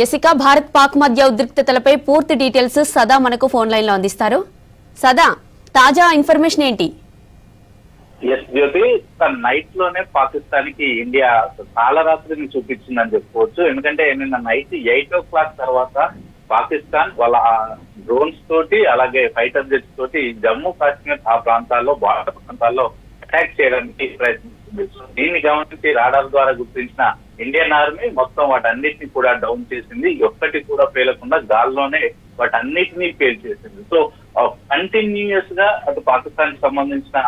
యసిక భారత్ పాక్ మధ్య ఉద్రిక్తతలపై పూర్తి డీటెయిల్స్ సదా మనకు ఫోన్ లైన్లో అందిస్తారు. సదా తాజా ఇన్ఫర్మేషన్ ఏంటి? ఎస్ జ్యోతి తన నైట్లోనే పాకిస్తాన్కి ఇండియా కాలరాత్రిని చూపించిందని చెప్పుకోవచ్చు. ఎందుకంటే నిన్న నైట్ ఎయిట్ ఓ క్లాక్ తర్వాత పాకిస్తాన్ వాళ్ళ డ్రోన్స్ తోటి అలాగే ఫైటర్ జెట్స్ తోటి జమ్మూ కాశ్మీర్ ఆ ప్రాంతాల్లో బార్డర్ ప్రాంతాల్లో అటాక్ చేయడానికి ప్రయత్నం దీన్ని గమనించి రాడార్ ద్వారా గుర్తించిన ఇండియన్ ఆర్మీ మొత్తం వాటన్నిటిని కూడా డౌన్ చేసింది. ఒక్కటి కూడా పేలకుండా గాల్లోనే వాటన్నిటినీ పేల్చేసింది. సో కంటిన్యూస్గా అటు పాకిస్తాన్కి సంబంధించిన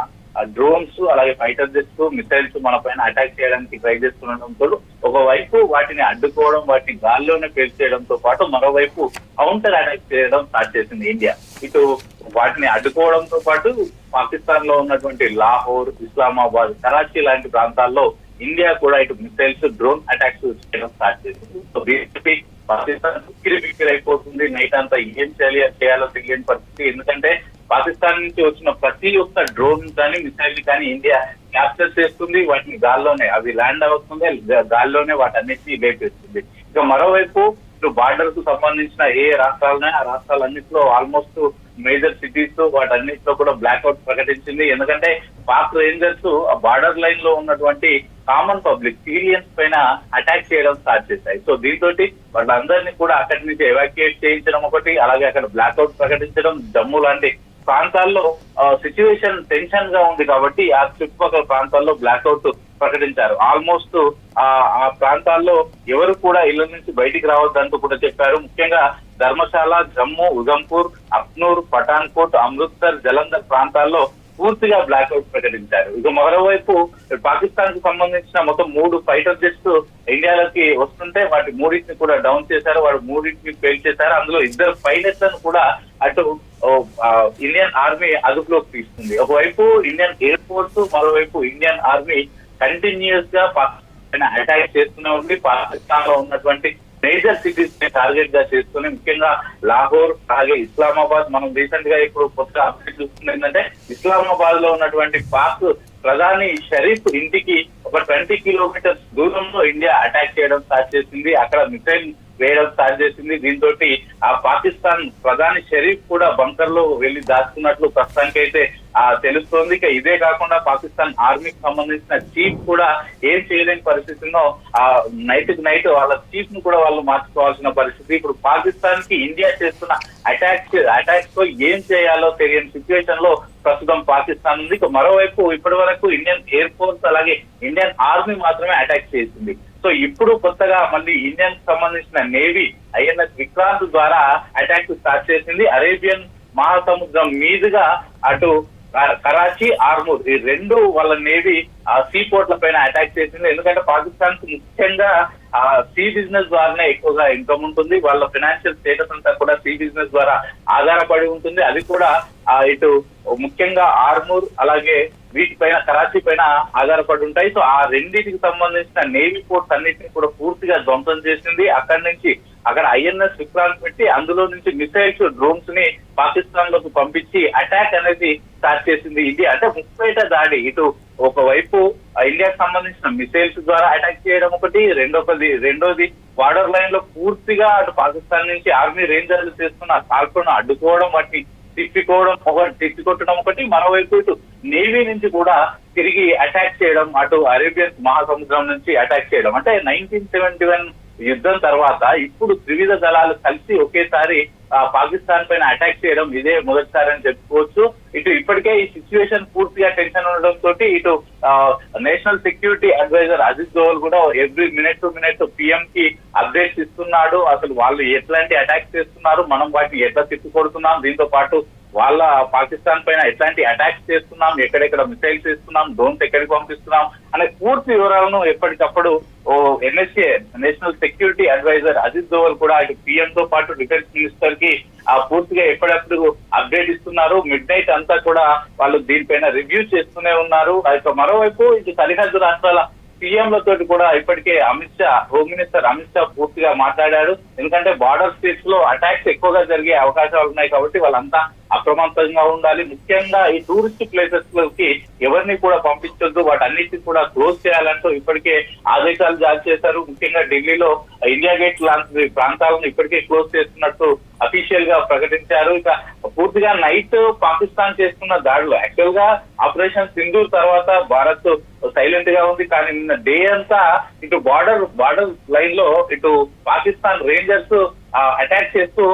డ్రోన్స్ అలాగే ఫైటర్ జెట్స్ మిసైల్స్ మన పైన అటాక్ చేయడానికి ట్రై చేస్తుండటంతో ఒకవైపు వాటిని అడ్డుకోవడం వాటిని గాల్లోనే పేల్చేయడంతో పాటు మరోవైపు కౌంటర్ అటాక్ చేయడం స్టార్ట్ చేసింది ఇండియా. ఇటు వాటిని అడ్డుకోవడంతో పాటు పాకిస్తాన్లో ఉన్నటువంటి లాహోర్ ఇస్లామాబాద్ కరాచీ లాంటి ప్రాంతాల్లో ఇండియా కూడా ఇటు మిసైల్స్ డ్రోన్ అటాక్స్ చేయడం స్టార్ట్ చేసింది. సో బీజేపీ పాకిస్తాన్ ఉక్కిరి బిక్కిరి అయిపోతుంది. నైట్ అంతా ఏం చేయాలి చేయాలో తెలియని పరిస్థితి. ఎందుకంటే పాకిస్తాన్ నుంచి వచ్చిన ప్రతి ఒక్క డ్రోన్ కానీ మిసైల్ కానీ ఇండియా క్యాప్చర్ చేస్తుంది. వాటిని గాల్లోనే అవి ల్యాండ్ అవుతుంది గా- గాల్లోనే వాటన్నిటిని లేపేస్తుంది. ఇక మరోవైపు ఇప్పుడు బార్డర్కు సంబంధించిన ఏ రాష్ట్రాలనే ఆ రాష్ట్రాలన్నింటిలో ఆల్మోస్ట్ మేజర్ సిటీస్ వాటన్నిటిలో కూడా బ్లాక్అవుట్ ప్రకటించింది. ఎందుకంటే పాక్ రేంజర్స్ ఆ బార్డర్ లైన్లో ఉన్నటువంటి కామన్ పబ్లిక్ సివిలియన్స్ పైన అటాక్ చేయడం స్టార్ట్ చేశాయి. సో దీంతో వాళ్ళందరినీ కూడా అక్కడి నుంచి ఎవాక్యుయేట్ చేయించడం ఒకటి అలాగే అక్కడ బ్లాక్అవుట్ ప్రకటించడం జమ్ము లాంటి ప్రాంతాల్లో సిచ్యువేషన్ టెన్షన్గా ఉంది కాబట్టి ఆ చుట్టుపక్కల ప్రాంతాల్లో బ్లాక్అవుట్ ప్రకటించారు. ఆల్మోస్ట్ ఆ ఆ ప్రాంతాల్లో ఎవరు కూడా ఇళ్ళ నుంచి బయటికి రావద్దంటూ కూడా చెప్పారు. ముఖ్యంగా ధర్మశాల జమ్మూ ఉదంపూర్ అక్నూర్ పఠాన్కోట్ అమృత్సర్ జలంధర్ ప్రాంతాల్లో పూర్తిగా బ్లాక్అవుట్ ప్రకటించారు. ఇక మరోవైపు పాకిస్తాన్కు సంబంధించిన మొత్తం మూడు ఫైటర్ జెట్స్ ఇండియాలోకి వస్తుంటే వాటి మూడింటిని కూడా డౌన్ చేశారు. వాడు మూడింటిని ఫెయిల్ చేశారు. అందులో ఇద్దరు పైలట్లను కూడా అటు ఇండియన్ ఆర్మీ అదుపులోకి తీసుకుంది. ఒకవైపు ఇండియన్ ఎయిర్ ఫోర్స్ మరోవైపు ఇండియన్ ఆర్మీ కంటిన్యూస్గా పాకిస్తాన్ అటాక్ చేస్తూనే ఉంది. పాకిస్తాన్లో ఉన్నటువంటి మేజర్ సిటీస్ని టార్గెట్గా చేసుకుని ముఖ్యంగా లాహోర్ అలాగే ఇస్లామాబాద్ మనం రీసెంట్గా ఇప్పుడు కొత్తగా అప్డేట్ చూస్తుంది ఏంటంటే ఇస్లామాబాద్లో ఉన్నటువంటి పాక్ ప్రధాని షరీఫ్ ఇంటికి ఒక ట్వంటీ కిలోమీటర్స్ దూరంలో ఇండియా అటాక్ చేయడం స్టార్ట్ చేసింది. అక్కడ మిసైల్ వేయడం స్టార్ట్ చేసింది. దీంతో ఆ పాకిస్తాన్ ప్రధాని షరీఫ్ కూడా బంకర్లో వెళ్ళి దాచుకున్నట్లు ప్రస్తుతానికి అయితే ఆ తెలుస్తోంది. ఇక ఇదే కాకుండా పాకిస్తాన్ ఆర్మీకి సంబంధించిన చీఫ్ కూడా ఏం చేయలేని పరిస్థితుల్లో ఆ నైట్కి నైట్ వాళ్ళ చీఫ్ను కూడా వాళ్ళు మార్చుకోవాల్సిన పరిస్థితి. ఇప్పుడు పాకిస్తాన్కి ఇండియా చేస్తున్న అటాక్స్ అటాక్స్తో ఏం చేయాలో తెలియని సిచ్యువేషన్లో ప్రస్తుతం పాకిస్తాన్ ఉంది. ఇక మరోవైపు ఇప్పటి వరకు ఇండియన్ ఎయిర్ ఫోర్స్ అలాగే ఇండియన్ ఆర్మీ మాత్రమే అటాక్ చేసింది. సో ఇప్పుడు కొత్తగా మళ్ళీ ఇండియన్ సంబంధించిన నేవీ ఐఎన్ఎస్ విక్రాంత్ ద్వారా అటాక్ స్టార్ట్ చేసింది. అరేబియన్ మహాసముద్రం మీదుగా అటు కరాచి కరాచీ ఆర్మూర్ ఈ రెండు వాళ్ళ నేవీ ఆ సీ పోర్ట్ల పైన అటాక్ చేసింది. ఎందుకంటే పాకిస్తాన్కు ముఖ్యంగా ఆ సీ బిజినెస్ ద్వారానే ఎక్కువగా ఇన్కమ్ ఉంటుంది. వాళ్ళ ఫైనాన్షియల్ స్టేటస్ అంతా కూడా సీ బిజినెస్ ద్వారా ఆధారపడి ఉంటుంది. అది కూడా ఆ ఇటు ముఖ్యంగా ఆర్మూర్ అలాగే వీటిపైన కరాచీ పైన ఆధారపడి ఉంటాయి. సో ఆ రెండింటికి సంబంధించిన నేవీ పోర్ట్స్ అన్నిటిని కూడా పూర్తిగా ధ్వంసం చేసింది. అక్కడి నుంచి అక్కడ ఐఎన్ఎస్ విక్రాంత్ పెట్టి అందులో నుంచి మిసైల్స్ డ్రోన్స్ని పాకిస్తాన్లోకి పంపించి అటాక్ అనేది స్టార్ట్ చేసింది. ఇది అంటే ముప్పేట దాడి. ఇటు ఒకవైపు ఇండియాకి సంబంధించిన మిసైల్స్ ద్వారా అటాక్ చేయడం ఒకటి రెండోది రెండోది బార్డర్ లైన్లో పూర్తిగా అటు పాకిస్తాన్ నుంచి ఆర్మీ రేంజర్లు చేస్తున్న కాల్పులను అడ్డుకోవడం వాటిని తిప్పికోవడం ఒకటి తిప్పికొట్టడం ఒకటి. మరోవైపు ఇటు నేవీ నుంచి కూడా తిరిగి అటాక్ చేయడం అటు అరేబియన్ మహాసముద్రం నుంచి అటాక్ చేయడం. అంటే నైన్టీన్ సెవెంటీ వన్ యుద్ధం తర్వాత ఇప్పుడు త్రివిధ దళాలు కలిసి ఒకేసారి పాకిస్తాన్ పైన అటాక్ చేయడం ఇదే మొదటిసారి అని చెప్పుకోవచ్చు. ఇటు ఇప్పటికే ఈ సిచ్యువేషన్ పూర్తిగా టెన్షన్ ఉండడం తోటి ఇటు national security advisor Ajit Doval కూడా every minute to minute PM కి అప్డేట్స్ ఇస్తున్నాడు. అసలు వాళ్ళు ఎట్లాంటి అటాక్ చేస్తున్నారు? మనం వాటిని ఎట్లా తిప్పికొడుతున్నాం? దీంతో పాటు వాళ్ళ పాకిస్తాన్ పైన ఎట్లాంటి అటాక్స్ చేస్తున్నాం ఎక్కడెక్కడ మిసైల్స్ ఇస్తున్నాం డ్రోన్స్ ఎక్కడికి పంపిస్తున్నాం అనే పూర్తి వివరాలను ఎప్పటికప్పుడు ఓ NSA national security advisor Ajit Doval కూడా అటు పిఎం తో పాటు డిఫెన్స్ మినిస్టర్కి ఆ పూర్తిగా ఎప్పటికప్పుడు అప్డేట్ ఇస్తున్నారు. మిడ్ నైట్ అంతా కూడా వాళ్ళు దీనిపైన రివ్యూ చేస్తూనే ఉన్నారు. అయితే మరోవైపు ఇటు సరిహద్దు రాష్ట్రాల సీఎంలతో కూడా ఇప్పటికే అమిత్ షా హోమ్ మినిస్టర్ అమిత్ షా పూర్తిగా మాట్లాడారు. ఎందుకంటే బార్డర్ స్టేట్స్లో అటాక్స్ ఎక్కువగా జరిగే అవకాశాలు ఉన్నాయి కాబట్టి వాళ్ళంతా అప్రమత్తంగా ఉండాలి. ముఖ్యంగా ఈ టూరిస్ట్ ప్లేసెస్లోకి ఎవరిని కూడా పంపించొద్దు. వాటన్నిటిని కూడా క్లోజ్ చేయాలంటూ ఇప్పటికే ఆదేశాలు జారీ చేశారు. ముఖ్యంగా ఢిల్లీలో ఇండియా గేట్ లాంటి ప్రాంతాలను ఇప్పటికే క్లోజ్ చేస్తున్నట్టు అఫీషియల్గా ప్రకటించారు. ఇక పూర్తిగా నైట్ పాకిస్తాన్ చేస్తున్న దాడులు. యాక్చువల్గా ఆపరేషన్ సింధూర్ తర్వాత భారత్ సైలెంట్గా ఉంది. కానీ నిన్న డే అంతా ఇటు బార్డర్ బార్డర్ లైన్లో ఇటు పాకిస్తాన్ రేంజర్స్ అటాక్ చేస్తూ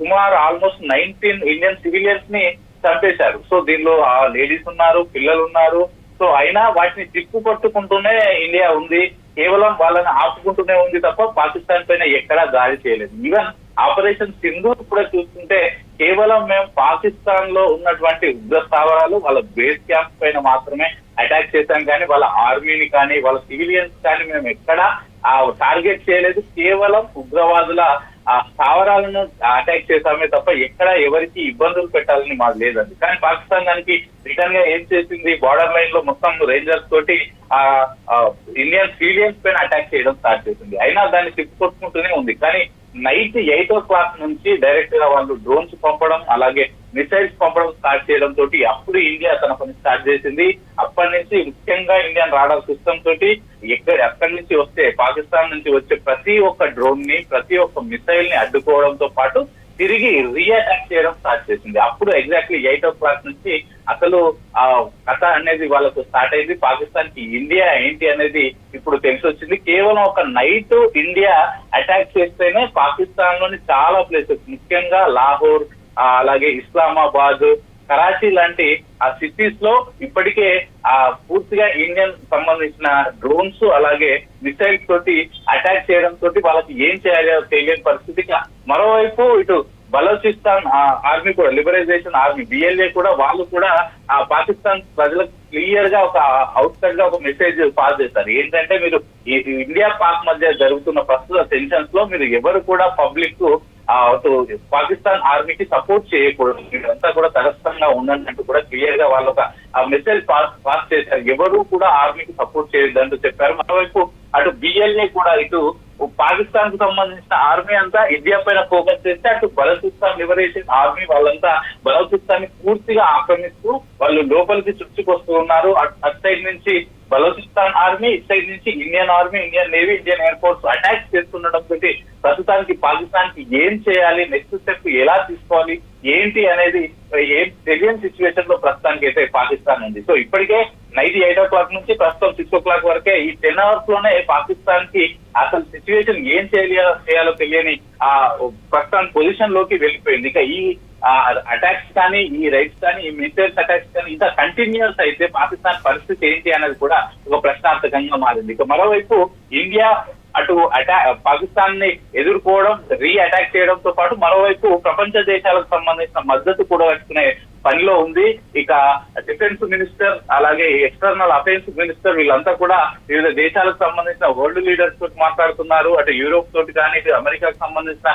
సుమారు ఆల్మోస్ట్ నైన్టీన్ ఇండియన్ సివిలియన్స్ని చంపేశారు. సో దీనిలో లేడీస్ ఉన్నారు పిల్లలు ఉన్నారు. సో అయినా వాటిని తిప్పు పట్టుకుంటూనే ఇండియా ఉంది. కేవలం వాళ్ళని ఆపుకుంటూనే ఉంది తప్ప పాకిస్తాన్ పైన ఎక్కడా దాడి చేయలేదు. ఈవెన్ ఆపరేషన్ సింధు కూడా చూస్తుంటే కేవలం మేము పాకిస్తాన్లో ఉన్నటువంటి ఉగ్ర స్థావరాలు వాళ్ళ బేస్ క్యాంప్ పైన మాత్రమే అటాక్ చేశాం కానీ వాళ్ళ ఆర్మీని కానీ వాళ్ళ సివిలియన్స్ కానీ మేము ఎక్కడా టార్గెట్ చేయలేదు. కేవలం ఉగ్రవాదుల ఆ స్థావరాలను అటాక్ చేశామే తప్ప ఎక్కడ ఎవరికి ఇబ్బందులు పెట్టాలని మాకు లేదండి. కానీ పాకిస్తాన్ దానికి రిటర్న్గా ఏం చేసింది? బార్డర్ లైన్లో మొత్తం రేంజర్స్ తోటి ఆ ఇండియన్ సివిలియన్స్ పైన అటాక్ చేయడం స్టార్ట్ చేసింది. అయినా దాన్ని తిప్పుకొట్టుకుంటూనే ఉంది. కానీ నైట్ ఎయిట్ ఓ క్లాక్ నుంచి డైరెక్ట్గా వాళ్ళు డ్రోన్స్ పంపడం అలాగే మిసైల్స్ పంపడం స్టార్ట్ చేయడం తోటి అప్పుడు ఇండియా తన పని స్టార్ట్ చేసింది. అప్పటి నుంచి ముఖ్యంగా ఇండియన్ రాడార్ సిస్టమ్ తోటి ఎక్కడ ఎక్కడి నుంచి వస్తే పాకిస్తాన్ నుంచి వచ్చే ప్రతి ఒక్క డ్రోన్ని ప్రతి ఒక్క మిసైల్ని అడ్డుకోవడంతో పాటు తిరిగి రీఅటాక్ చేయడం స్టార్ట్ చేసింది. అప్పుడు ఎగ్జాక్ట్లీ ఎయిట్ ఓ క్లాక్ నుంచి అసలు ఆ కథ అనేది వాళ్ళకు స్టార్ట్ అయింది. పాకిస్తాన్కి ఇండియా ఏంటి అనేది ఇప్పుడు తెలిసి వచ్చింది కేవలం ఒక నైట్ ఇండియా అటాక్ చేస్తేనే పాకిస్తాన్లోని చాలా ప్లేసెస్ ముఖ్యంగా లాహోర్ అలాగే ఇస్లామాబాద్ కరాచీ లాంటి ఆ సిటీస్లో ఇప్పటికే ఆ పూర్తిగా ఇండియన్ సంబంధించిన డ్రోన్స్ అలాగే మిసైల్స్ తోటి అటాక్ చేయడం తోటి వాళ్ళకి ఏం చేయాలో తెలియని పరిస్థితి మరోవైపు ఇటు బలోచిస్తాన్ ఆర్మీ కూడా లిబరైజేషన్ ఆర్మీ బిఎల్ఏ కూడా వాళ్ళు కూడా ఆ పాకిస్తాన్ ప్రజలకు క్లియర్గా ఒక అవుట్ సైడ్గా ఒక మెసేజ్ పాస్ చేస్తారు ఏంటంటే మీరు ఇండియా పాక్ మధ్య జరుగుతున్న ప్రస్తుత టెన్షన్స్లో మీరు ఎవరు కూడా పబ్లిక్ అటు పాకిస్తాన్ ఆర్మీకి సపోర్ట్ చేయకూడదు. మీరంతా కూడా తటస్థంగా ఉండండి అంటూ కూడా క్లియర్గా వాళ్ళు ఒక మెసేజ్ పాస్ పాస్ చేశారు. ఎవరు కూడా ఆర్మీకి సపోర్ట్ చేయొద్దంటూ చెప్పారు. మరోవైపు అటు బిఎల్ఏ కూడా ఇటు పాకిస్తాన్కు సంబంధించిన ఆర్మీ అంతా ఇండియా పైన ఫోకస్ చేస్తే అటు బలూచిస్తాన్ లిబరేషన్ ఆర్మీ వాళ్ళంతా బలూచిస్తాన్ని పూర్తిగా ఆక్రమిస్తూ వాళ్ళు లోపలికి చుట్టుకొస్తూ ఉన్నారు. అటు సైడ్ నుంచి బలోచిస్తాన్ ఆర్మీ ఇటు సైడ్ నుంచి Indian army Indian navy Indian air force attack చేస్తుండడం తోటి ప్రస్తుతానికి పాకిస్తాన్కి ఏం చేయాలి నెక్స్ట్ స్టెప్ ఎలా తీసుకోవాలి ఏంటి అనేది ఏం తెలియని సిచ్యువేషన్లో ప్రస్తుతానికి అయితే పాకిస్తాన్ ఉంది. సో ఇప్పటికే నైట్ ఎయిట్ ఓ క్లాక్ నుంచి ప్రస్తుతం సిక్స్ ఓ క్లాక్ వరకే ఈ టెన్ అవర్స్లోనే పాకిస్తాన్కి అసలు సిచ్యువేషన్ ఏం చేయాలో చేయాలో తెలియని ఆ ప్రస్తుతం పొజిషన్లోకి వెళ్ళిపోయింది. ఇక ఈ అటాక్స్ కానీ ఈ రైట్స్ కానీ ఈ మిసైల్స్ అటాక్స్ కానీ ఇంకా కంటిన్యూస్ అయితే పాకిస్తాన్ పరిస్థితి ఏంటి అనేది కూడా ఒక ప్రశ్నార్థకంగా మారింది. ఇక మరోవైపు ఇండియా అటు అటా పాకిస్తాన్ని ఎదుర్కోవడం రీ అటాక్ చేయడంతో పాటు మరోవైపు ప్రపంచ దేశాలకు సంబంధించిన మద్దతు కూడా పెట్టుకునే పనిలో ఉంది. ఇక డిఫెన్స్ మినిస్టర్ అలాగే ఎక్స్టర్నల్ అఫైర్స్ మినిస్టర్ వీళ్ళంతా కూడా వివిధ దేశాలకు సంబంధించిన వరల్డ్ లీడర్స్ తోటి మాట్లాడుతున్నారు. అటు యూరోప్ తోటి కానీ ఇటు అమెరికాకు సంబంధించిన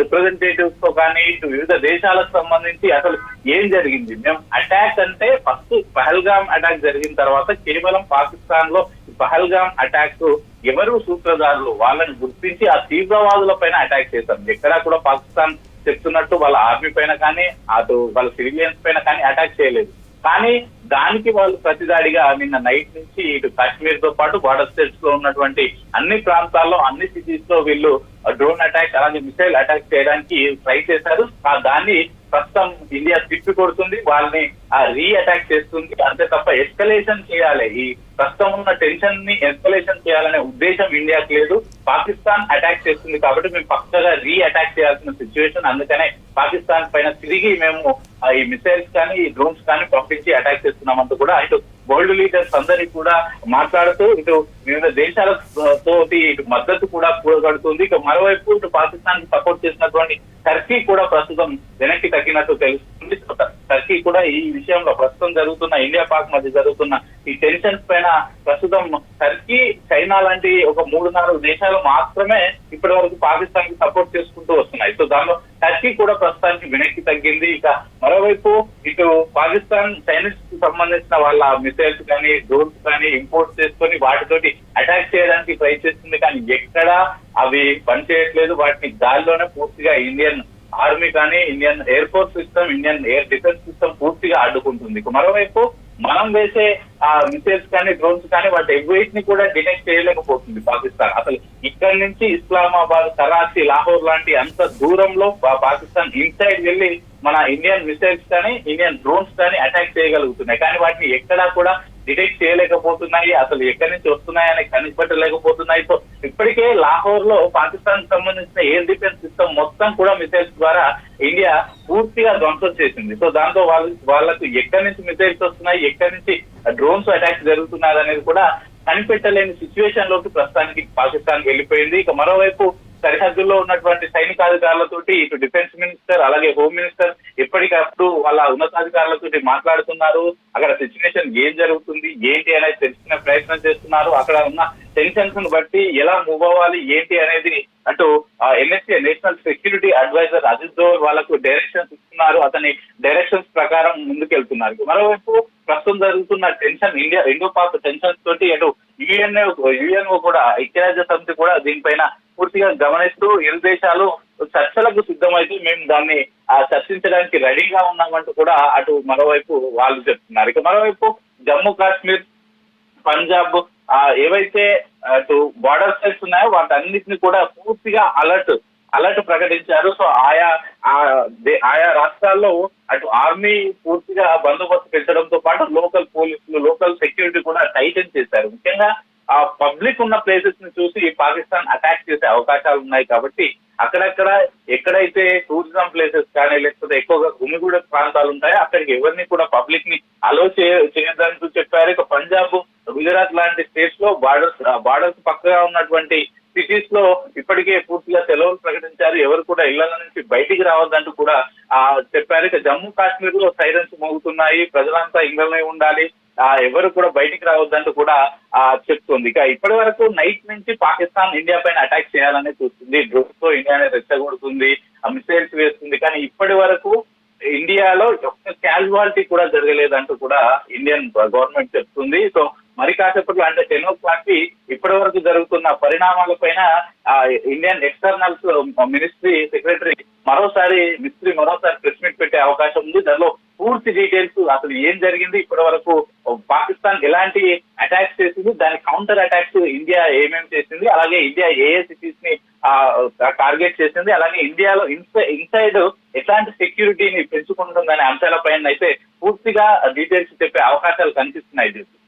రిప్రజెంటేటివ్స్తో కానీ ఇటు వివిధ దేశాలకు సంబంధించి అసలు ఏం జరిగింది? మేము అటాక్ అంటే ఫస్ట్ పహల్గామ్ అటాక్ జరిగిన తర్వాత కేవలం పాకిస్తాన్లో పహల్గామ్ అటాక్ ఎవరు సూత్రధారులు? వాళ్ళని గుర్తించి ఆ తీవ్రవాదుల పైన అటాక్ చేశారు. ఎక్కడా కూడా పాకిస్తాన్ చెప్తున్నట్టు వాళ్ళ ఆర్మీ పైన కానీ అటు వాళ్ళ సివిలియన్స్ పైన కానీ అటాక్ చేయలేదు. కానీ దానికి వాళ్ళు ప్రతిదాడిగా నిన్న నైట్ నుంచి ఇటు కాశ్మీర్తో పాటు బార్డర్ స్టేట్స్లో ఉన్నటువంటి అన్ని ప్రాంతాల్లో అన్ని సిటీస్లో వీళ్ళు డ్రోన్ అటాక్ అలాగే మిసైల్ అటాక్ చేయడానికి ట్రై చేశారు. దాన్ని ప్రస్తుతం ఇండియా తిప్పి కొడుతుంది వాళ్ళని ఆ రీ అటాక్ చేస్తుంది. అంతే తప్ప ఎస్కలేషన్ చేయాలి. ఈ ప్రస్తుతం ఉన్న టెన్షన్ని ఎస్కలేషన్ చేయాలనే ఉద్దేశం ఇండియాకి లేదు. పాకిస్తాన్ అటాక్ చేస్తుంది కాబట్టి మేము పక్కగా రీ అటాక్ చేయాల్సిన సిచ్యువేషన్ అందుకనే పాకిస్తాన్ పైన తిరిగి మేము ఈ మిసైల్స్ కానీ ఈ డ్రోన్స్ కానీ పంపించి అటాక్ చేస్తున్నామంటూ కూడా ఇటు వరల్డ్ లీడర్స్ అందరికి కూడా మాట్లాడుతూ ఇటు వివిధ దేశాల తోటి ఇటు మద్దతు కూడా కూడగడుతుంది. ఇక మరోవైపు ఇటు పాకిస్తాన్ సపోర్ట్ చేసినటువంటి టర్కీ కూడా ప్రస్తుతం వెనక్కి తగ్గినట్టు తెలుస్తుంది. టర్కీ కూడా ఈ విషయంలో ప్రస్తుతం జరుగుతున్న ఇండియా పాక్ మధ్య జరుగుతున్న ఈ టెన్షన్స్ పైన ప్రస్తుతం టర్కీ చైనా లాంటి ఒక మూడు నాలుగు దేశాలు మాత్రమే ఇప్పటి వరకు పాకిస్తాన్కి సపోర్ట్ చేసుకుంటూ వస్తున్నాయి. సో దానిలో టర్కీ కూడా ప్రస్తుతానికి వెనక్కి తగ్గింది. ఇక మరోవైపు ఇటు పాకిస్తాన్ చైనీస్కి సంబంధించిన వాళ్ళ మిసైల్స్ కానీ డ్రోన్స్ కానీ ఇంపోర్ట్ చేసుకొని వాటితోటి అటాక్ చేయడానికి ట్రై చేస్తుంది. కానీ ఎక్కడా అవి పనిచేయట్లేదు. వాటిని గాల్లోనే పూర్తిగా ఇండియన్ ఆర్మీ కానీ Indian air force system Indian air defence system పూర్తిగా అడ్డుకుంటుంది. మరోవైపు మనం వేసే ఆ మిసైల్స్ కానీ డ్రోన్స్ కానీ వాటి ఎగ్వైట్ని కూడా డిటెక్ట్ చేయలేకపోతుంది పాకిస్తాన్. అసలు ఇక్కడి నుంచి ఇస్లామాబాద్ కరాచీ లాహోర్ లాంటి అంత దూరంలో పాకిస్తాన్ ఇన్సైడ్ వెళ్ళి మన ఇండియన్ మిసైల్స్ కానీ ఇండియన్ డ్రోన్స్ కానీ అటాక్ చేయగలుగుతున్నాయి. కానీ వాటిని ఎక్కడా కూడా డిటెక్ట్ చేయలేకపోతున్నాయి అసలు ఎక్కడి నుంచి వస్తున్నాయని కనిపెట్టలేకపోతున్నాయి సో ఇప్పటికే లాహోర్లో పాకిస్తాన్ సంబంధించిన ఎయిర్ డిఫెన్స్ సిస్టమ్ మొత్తం కూడా మిసైల్స్ ద్వారా ఇండియా పూర్తిగా ధ్వంసం చేసింది. సో దాంతో వాళ్ళు వాళ్ళకు ఎక్కడి నుంచి మిసైల్స్ వస్తున్నాయి ఎక్కడి నుంచి డ్రోన్స్ అటాక్ జరుగుతున్నాయి అనేది కూడా కనిపెట్టలేని సిచ్యువేషన్లోకి ప్రస్తుతానికి పాకిస్తాన్ వెళ్ళిపోయింది. ఇక మరోవైపు సరిహద్దుల్లో ఉన్నటువంటి సైనికాధికారులతోటి ఇటు డిఫెన్స్ మినిస్టర్ అలాగే హోమ్ మినిస్టర్ ఎప్పటికప్పుడు వాళ్ళ ఉన్నతాధికారులతోటి మాట్లాడుతున్నారు. అక్కడ సిచ్యువేషన్ ఏం జరుగుతుంది ఏంటి అనేది తెలుసుకునే ప్రయత్నం చేస్తున్నారు. అక్కడ ఉన్న టెన్షన్స్ను బట్టి ఎలా మూవ్ అవ్వాలి ఏంటి అనేది అటు NSA national security advisor Ajit Doval వాళ్ళకు డైరెక్షన్స్ ఇస్తున్నారు. అతని డైరెక్షన్స్ ప్రకారం ముందుకెళ్తున్నారు. మరోవైపు ప్రస్తుతం జరుగుతున్న tension India Indo Pak tensions తోటి అటు యుఎన్ యుఎన్ఓ కూడా ఐక్యరాజ్య సమితి కూడా దీనిపైన పూర్తిగా గమనిస్తూ ఇరు దేశాలు చర్చలకు సిద్ధమైతే మేము దాన్ని చర్చించడానికి రెడీగా ఉన్నామంటూ కూడా అటు మరోవైపు వాళ్ళు చెప్తున్నారు. ఇక మరోవైపు జమ్మూ కాశ్మీర్ పంజాబ్ ఏవైతే అటు బార్డర్ స్టేట్స్ ఉన్నాయో వాటన్నిటిని కూడా పూర్తిగా అలర్ట్ అలర్ట్ ప్రకటించారు. సో ఆయా ఆయా రాష్ట్రాల్లో అటు ఆర్మీ పూర్తిగా బందోబస్తు పెంచడంతో పాటు లోకల్ పోలీసులు లోకల్ సెక్యూరిటీ కూడా టైటన్ చేశారు. ముఖ్యంగా ఆ పబ్లిక్ ఉన్న ప్లేసెస్ని చూసి పాకిస్తాన్ అటాక్ చేసే అవకాశాలు ఉన్నాయి కాబట్టి అక్కడక్కడ ఎక్కడైతే టూరిజం ప్లేసెస్ కానీ లేకపోతే ఎక్కువగా గుమిగూడ ప్రాంతాలు ఉంటాయో అక్కడికి ఎవరిని కూడా పబ్లిక్ని అలో చేయొద్దంటూ చెప్పారు. ఇక పంజాబ్ గుజరాత్ లాంటి స్టేట్స్లో బార్డర్స్ బార్డర్స్ పక్కగా ఉన్నటువంటి సిటీస్లో ఇప్పటికే పూర్తిగా సెలవులు ప్రకటించారు. ఎవరు కూడా ఇళ్ళ నుంచి బయటికి రావద్దంటూ కూడా ఆ చెప్పారు. ఇక జమ్మూ కాశ్మీర్లో సైరన్స్ మోగుతున్నాయి. ప్రజలంతా ఇళ్ళనే ఉండాలి. ఆ ఎవరు కూడా బయటికి రావద్దంటూ కూడా ఆ చెప్తుంది. ఇక ఇప్పటి వరకు నైట్ నుంచి పాకిస్తాన్ ఇండియా పైన అటాక్ చేయాలని చూస్తుంది. డ్రోన్స్తో ఇండియాని రెచ్చగొడుతుంది. ఆ మిసైల్స్ వేస్తుంది. కానీ ఇప్పటి వరకు ఇండియాలో ఒక్క క్యాజువాలిటీ కూడా జరగలేదంటూ కూడా ఇండియన్ గవర్నమెంట్ చెప్తుంది. సో మరి కాసేపట్లో అంటే టెన్ ఓ క్లాక్కి ఇప్పటి వరకు జరుగుతున్న పరిణామాలపైన ఇండియన్ ఎక్స్టర్నల్స్ మినిస్ట్రీ సెక్రటరీ మరోసారి మిస్త్రీ మరోసారి ప్రెస్ మీట్ పెట్టే అవకాశం ఉంది. దానిలో పూర్తి డీటెయిల్స్ అసలు ఏం జరిగింది ఇప్పటి వరకు పాకిస్తాన్ ఎలాంటి అటాక్స్ చేసింది దాని కౌంటర్ అటాక్స్ ఇండియా ఏమేమి చేసింది అలాగే ఇండియా ఏ ఏ సిటీస్ని టార్గెట్ చేసింది అలాగే ఇండియాలో ఇన్సైడ్ ఎట్లాంటి సెక్యూరిటీని పెంచుకుంటుందనే అంశాలపైన అయితే పూర్తిగా డీటెయిల్స్ చెప్పే అవకాశాలు కనిపిస్తున్నాయి.